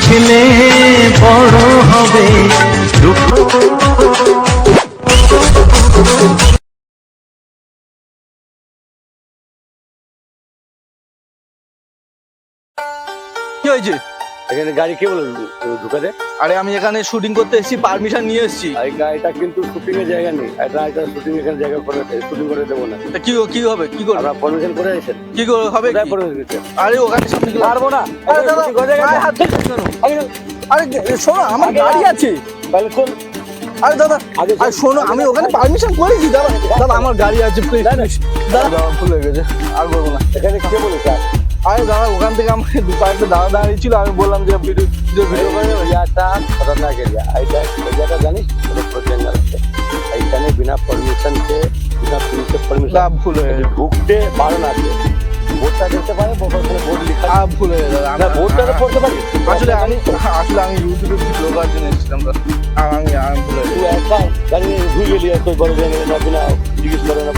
ছেলে বড় হবে দুঃখ কি হয়েছে এখানে গাড়ি কে বলে ঢুকাতে? আরে আমি এখানে শুটিং করতে এসেছি পারমিশন নিয়ে এসেছি। এই গাড়িটা কিন্তু শুটিং এর জায়গা নেই। এটা এটা শুটিং এখানে জায়গা করে শুটিং করে দেবো না। কি কি হবে? কি করবে? আপনারা পারমিশন করে এসেছেন কি করে হবে আরে ওখানে শুটিং পারব না। আরে দাদা, হাত? আরে শোনো আমার গাড়ি আছে। কোন আরে দাদা আরে শোনো। আমি ওখানে পারমিশন করেছি দাদা দাদা আমার গাড়ি আছে প্লিজ দাদা দাদা ভুল হয়ে গেছে। আর বলব না। এখানে কে বলেছে? আর? দাদা ওখান থেকে আমার দু কয়েকটা দাদা দাঁড়িয়ে ছিল আমি বললাম যে ভিডিও যে ভিডিও করে এরিয়াটা খতরনাক এরিয়া এইটা এরিয়াটা জানিস? এটা পুরো আছে এইখানে বিনা পারমিশন কে বিনা পুলিশের পারমিশন ভুল হয়ে ঢুকতে বারণ আছে বোর্ডটা দেখতে পারে ওখানে বোর্ড লেখা ভুল হয়ে গেছে দাদা না বোর্ডটা তো পড়তে পারি। আসলে আমি আসলে আমি ইউটিউবে ভিডিও করার জন্য এসেছিলাম আমি আমি ভুল তুই একা গাড়ি নিয়ে ঘুরে গেলি এত বড় জঙ্গলে না বিনা জিজ্ঞেস করে না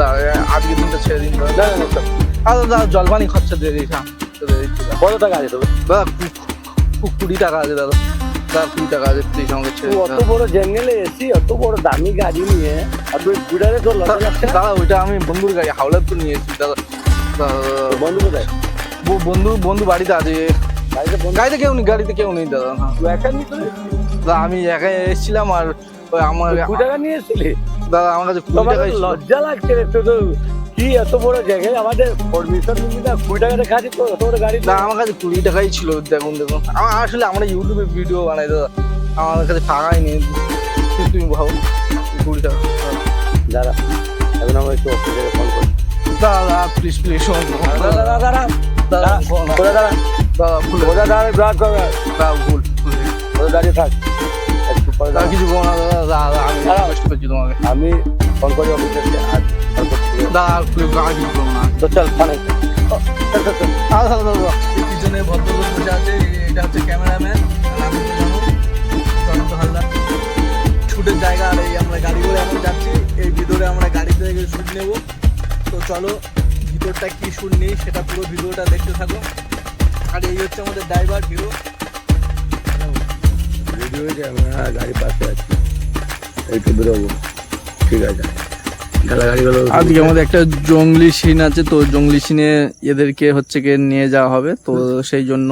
দাদা আজকে দিনটা ছেড়ে দিন। না না না আর দাদা জলপানি খরচা দিয়ে দিয়েছি দিয়ে দিচ্ছি দাদা। কত টাকা আছে তোর দাদা কুড়ি টাকা আছে দাদা। দাদা কুড়ি টাকা আছে প্লিজ আমাকে ছেড়ে অত বড় এসি অত বড় দামি গাড়ি নিয়ে আর তুই কুড়ারে দাদা ওইটা আমি বন্ধুর গাড়ি হাওলার তো নিয়ে এসেছি দাদা। বন্ধু কোথায়? বন্ধু বন্ধু বাড়িতে আছে। গাড়িতে কেউ নেই গাড়িতে কেউ নেই দাদা। আমি একাই এসেছিলাম আর ওই আমার কুড়ি টাকা নিয়ে এসেছিলি? দাদা আমার কাছে কুড়ি লজ্জা লাগছে রে তো কি এত বড় জায়গায় আমাদের পারমিশন নিবি না? কুড়ি টাকাতে খাচ্ছি তো এত বড় গাড়ি দাদা আমার কাছে কুড়ি টাকাই ছিল দেখুন দেখুন। আমার আসলে আমরা ইউটিউবে ভিডিও বানাই দাদা। আমার কাছে টাকাই নেই। তুমি ভাবো কুড়ি টাকা। দাঁড়া এখন আমরা একটু অফিসে ফোন করি। দাদা প্লিজ প্লিজ শোন দাদা না। দাদা ভুল। কোথায় ব্রাক করবে। দাদা ভুল ভুল। গেছে। কোথায় দাঁড়িয়ে থাক। দাদা কিছু বলো না দাদা দাদা আমি কষ্ট করছি তোমাকে। আমি ফোন করি অফিসে আর তারপর তুই- দাদা আর প্লিজ কিছু করো না তো চল ফোনে চল চল চল। দাদা দাদা দাদা এই পিছনে ভদ্রলোক বসে আছে এটা হচ্ছে ক্যামেরাম্যান শুটের জায়গা আর এই আমরা গাড়ি করে এখন যাচ্ছি। এই ভিতরে আমরা গাড়িতে শুট নেব। তো চলো ভিতরটা কি শুট নেই সেটা পুরো ভিডিওটা দেখতে থাকো। আর এই হচ্ছে আমাদের ড্রাইভার হিরো ভিডিও আমরা গাড়ি পাশে আছি। একটু বেরোবো। ঠিক আছে। আজকে আমাদের একটা জঙ্গলি সিন আছে তো জঙ্গলি সিনে এদেরকে হচ্ছে গিয়ে নিয়ে যাওয়া হবে তো সেই জন্য